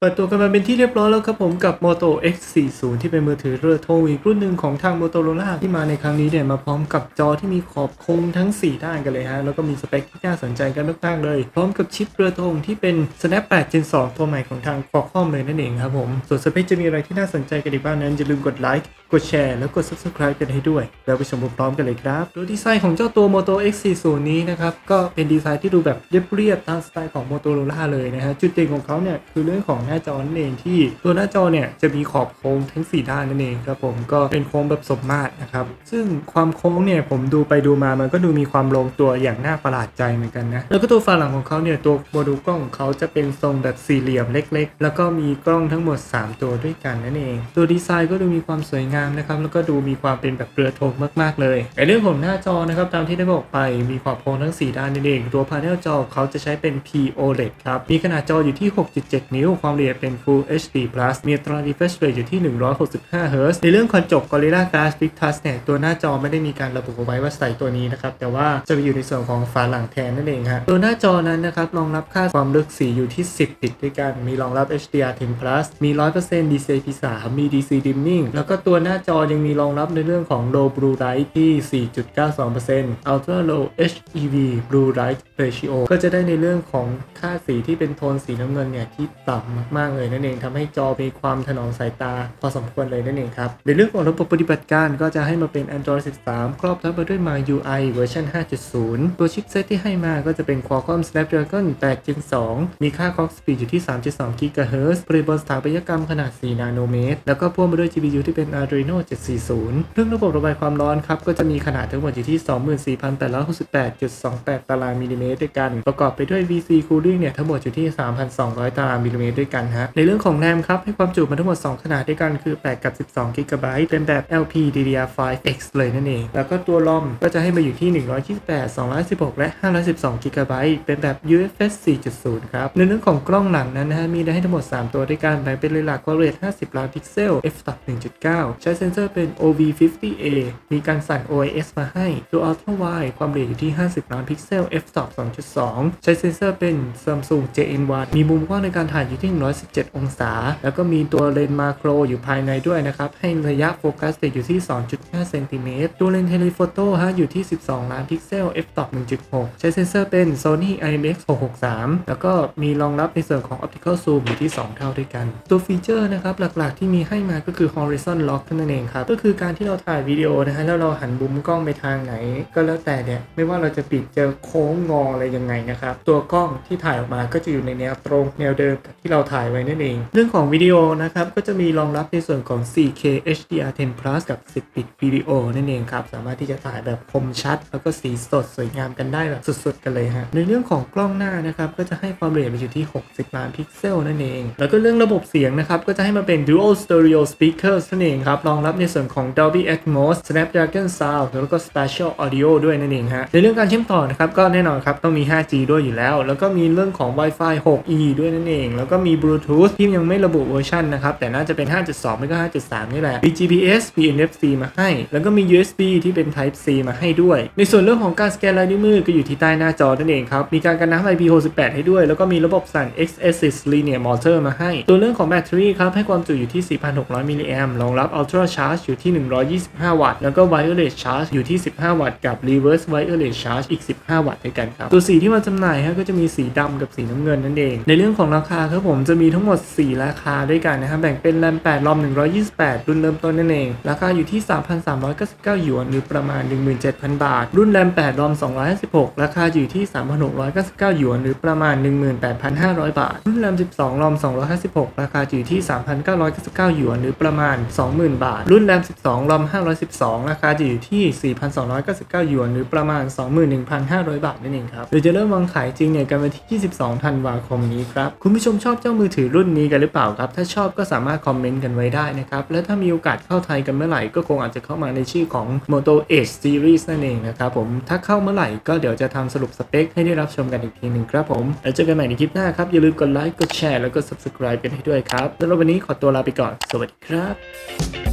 เปิดตัวกันมาเป็นที่เรียบร้อยแล้วครับผมกับ Moto X40 ที่เป็นมือถือเรือธงอีกรุ่นหนึ่งของทาง Motorola ที่มาในครั้งนี้เนี่ยมาพร้อมกับจอที่มีขอบโค้งทั้ง 4 ด้านกันเลยฮะ แล้วก็มีสเปคที่น่าสนใจกันมากๆเลย พร้อมกับชิปเรือธงที่เป็น Snap 8 Gen 2 ตัวใหม่ของทาง Qualcomm เลยนั่นเองครับผม ส่วนสเปคจะมีอะไรที่น่าสนใจกันอีกบ้างนั้นอย่าลืมกดไลค์ กดแชร์แล้วกด subscribe กันให้ด้วย แล้วไปชมพร้อมกันเลยครับ โดยดีไซน์ของเจ้าตัว Moto X40 นี้นะครับ ก็เป็นดีไซน์ที่ดูแบบเรียบๆตามสไตล์ของ Motorola เลยนะฮะ จุดเด่นของเขาเนี่ย คือเรื่องของหน้าจอนั่นเองที่ตัวหน้าจอเนี่ย จะมีขอบโค้งทั้ง 4 ด้านนั่นเองครับผมก็เป็นโค้งแบบสมมาตรนะครับ ซึ่งความโค้งเนี่ยผมดูไปดูมามันก็ดูมีความลงตัวอย่างน่าประหลาดใจเหมือนกันนะแล้วก็ตัวฝาหลังของเขาเนี่ยตัวโมดูลกล้องของเขาจะเป็นทรงแบบสี่เหลี่ยมเล็ก ๆ แล้วก็มีกล้องทั้งหมด 3 ตัวด้วยกันนั่นเอง ตัวดีไซน์ก็ดูมีความสวยงามนะครับแล้วก็ดูมีความเป็นแบบเรือธงมาก ๆ เลยในเรื่องของหน้าจอนะครับตามที่ได้บอกไปมีขอบโค้งทั้ง 4 ด้านนั่นเองตัวพาเนลจอเขาจะใช้เป็น POLED ครับมีขนาดจออยู่ที่ 6.7 นิ้ว ความละเอียดเป็น Full HD Plus มีอัตรา refresh rate อยู่ที่ 165 Hz ในเรื่องของจบ Gorilla Glass Big t o u เนี่ยตัวหน้าจอไม่ได้มีการระบุเอาไว้ว่าใส่ตัวนี้นะครับแต่ว่าจะไปอยู่ในส่วนของฝาหลังแทนนั่นเองฮะตัวหน้าจอนั้นนะครับรองรับค่าความลึกสีอยู่ที่ 10บิตด้วยกัน มีรองรับ HDR10 Plus มี 100% DCI-P3 มี DC Dimming แล้วก็ตัวหน้าจอยังมีรองรับในเรื่องของ Low Blue Light ที่ 4.92% Ultra Low HEV Blue Light Ratio ก็จะได้ในเรื่องของค่าสีที่เป็นโทนสีน้ำเงินเนี่ยที่ต่ำมากๆเลยนั่นเองทำให้จอมีความถนอมสายตาพอสมควรเลยนั่นเองครับในเรื่องของระบบปฏิบัติการก็จะให้มาเป็น Android 13 ครอบทับมาด้วย MyUI เวอร์ชัน5.0 ตัวชิปเซตที่ให้มาก็จะเป็น Qualcomm Snapdragon 8 Gen 2 มีค่า Clock Speed อยู่ที่ 3.2 GHz ผลิตบนสถาปัตยกรรมขนาด 4 นาโนเมตร แล้วก็พ่วงมาด้วย GPU ที่เป็น Adreno 740 เรื่องระบบระบายความร้อนครับก็จะมีขนาดทั้งหมดอยู่ที่ 24,868.28 ตารางมิลลิเมตรด้วยกัน ประกอบไปด้วย VC Cooling เนี่ยทั้งหมดอยู่ที่ 3,200 ตารางมิลลิเมตรด้วยกันฮะ ในเรื่องของแรมครับให้ความจุมาทั้งหมด 2 ขนาดด้วยกันคือ 8 กับ 12 GB เป็นแบบ LPDDR5X เลยนั่นเอง แล้วก็ตัวรอมก็จะให้มาอยู่ที่ 128 216 และ 512 GB เป็นแบบ UFS 4.0 ครับ ในเรื่องของกล้องหลังนั้นนะฮะมีได้ให้ทั้งหมด 3 ตัวด้วยกันแบ่งเป็นเลนส์หลักความละเอียด50 ล้านพิกเซล f.1.9 ใช้เซนเซอร์เป็น OV50A มีการสั่น OIS มาให้ตัว Ultra Wide ความละเอียดอยู่ที่ 50 ล้านพิกเซล f.2.2 ใช้เซนเซอร์เป็น Samsung JN1 มีมุมกว้างในการถ่ายอยู่ที่ 117 องศา แล้วก็มีตัวเลนส์มาโครอยู่ภายในด้วยนะครับ ให้ระยะโฟกัสติดอยู่ที่ 2.5 เซนติเมตร ตัวเลนส์เทเลโฟโต้ฮะอยู่ที่ 12 ล้านพิกเซล f.1.6 ใช้เซนเซอร์เป็น Sony IMX 663 แล้วก็มีรองรับในส่วนของ Optical Zoom อยู่ที่ 2 เท่าด้วยกัน ตัวฟีเจอร์นะครับหลักๆที่มีให้มาก็คือ Horizon Lock นั่นเองครับ ก็คือการที่เราถ่ายวิดีโอนะฮะแล้วเราหันมุมกล้องไปทางไหน ก็แล้วแต่เนี่ยไม่ว่าเราจะปิดเจอโค้งงออะไรยังไงนะครับตัวกล้องที่ถ่ายออกมาก็จะอยู่ในแนวตรง แนวเดิมกับที่เราถ่ายไว้นั่นเอง เรื่องของวิดีโอนะครับก็จะมีรองรับในส่วนของ 4K HDR10 Plus กับ10บิตวิดีโอนั่นเองครับสามารถที่จะถ่ายแบบคมชัด แล้วก็สีสดสวยงามกันได้แบบสุดๆ กันเลยฮะในเรื่องของกล้องหน้านะครับก็จะให้ความละเอียดไปอยู่ที่ 60 ล้านพิกเซลนั่นเอง แล้วก็เรื่องระบบเสียงนะครับก็จะให้มาเป็น Dual Stereo Speakers นั่นเองครับรองรับในส่วนของ Dolby Atmos Snapdragon Sound แล้วก็ Spatial Audio ด้วยนั่นเองฮะในเรื่องการเชื่อมต่อนะครับก็แน่นอนครับต้องมี 5G ด้วยอยู่แล้ว แล้วก็มีเรื่องของ Wi-Fi 6E ด้วยนั่นเอง แล้วก็มี Bluetooth ที่ยังไม่ระบุเวอร์ชันนะครับแต่น่าจะเป็น 5.2 ไม่ก็ 5.3 นี่แหละมี GPS มี NFC มาให้ แล้วก็มี USB ที่เป็น Type C มาให้ด้วย ในส่วนเรื่องของการสแกนลายนิ้วมือก็อยู่ที่ใต้หน้าจอนั่นเองครับมีการกันน้ำ IP68 ให้ด้วย แล้วก็มีระบบสั่น XASYS Linear Motor มาให้ ตัวเรื่องของแบตเตอรี่ครับให้ความจุอยู่ที่ 4,600 มิลลิแอมรองรับ Ultra Charge อยู่ที่ 125 วัตต์ แล้วก็ Wireless Charge อยู่ที่ 15 วัตต์ กับ Reverse Wireless Charge อีก 15 วัตต์ด้วยกันครับ ตัวสีที่มาจำหน่ายฮะก็จะมีสีดำกับสีน้ำเงินนั่นเอง ในเรื่องของราคาครับผมจะมีทั้งหมด 4 ราคาด้วยกันนะครับแบ่งเป็นแรม8รอม128 รุ่นเริ่มต้นนั่นเอง ราคาอยู่ที่ 3,399 หยวน หรือประมาณ 17,000 บาท รุ่นแรม8รอม256 ราคาอยู่ที่ 3,699 หยวน หรือประมาณ 18,500 บาท รุ่นแรม12รอม256 ราคาอยู่ที่ 3,999 หยวน หรือประมาณ 20,000บาท รุ่นแรม12รอม512 ราคาจะอยู่ที่ 4,299 หยวน หรือประมาณ 21,500 บาทนั่นเองครับโดยจะเริ่มวางขายจริงเนี่ยกันวันที่ 22 ธันวาคมนี้ครับ คุณผู้ชมชอบเจ้ามือถือรุ่นนี้กันหรือเปล่าครับ ถ้าชอบก็สามารถคอมเมนต์กันไว้ได้นะครับ และถ้ามีโอกาสเข้าไทยกันเมื่อไหร่ก็คงอาจจะเข้ามาในชื่อของ Moto Edge Series นั่นเองนะครับผม ถ้าเข้าเมื่อไหร่ก็เดี๋ยวจะทำสรุปสเปคให้ได้รับชมกันอีกทีหนึ่งครับผม แล้วเจอกันใหม่ในคลิปหน้าครับ อย่าลืมกดไลค์ กดแชร์ แล้วก็ subscribe กันให้ด้วยครับ แล้ววันนี้ขอตัวลาไปก่อน สวัสดีครับ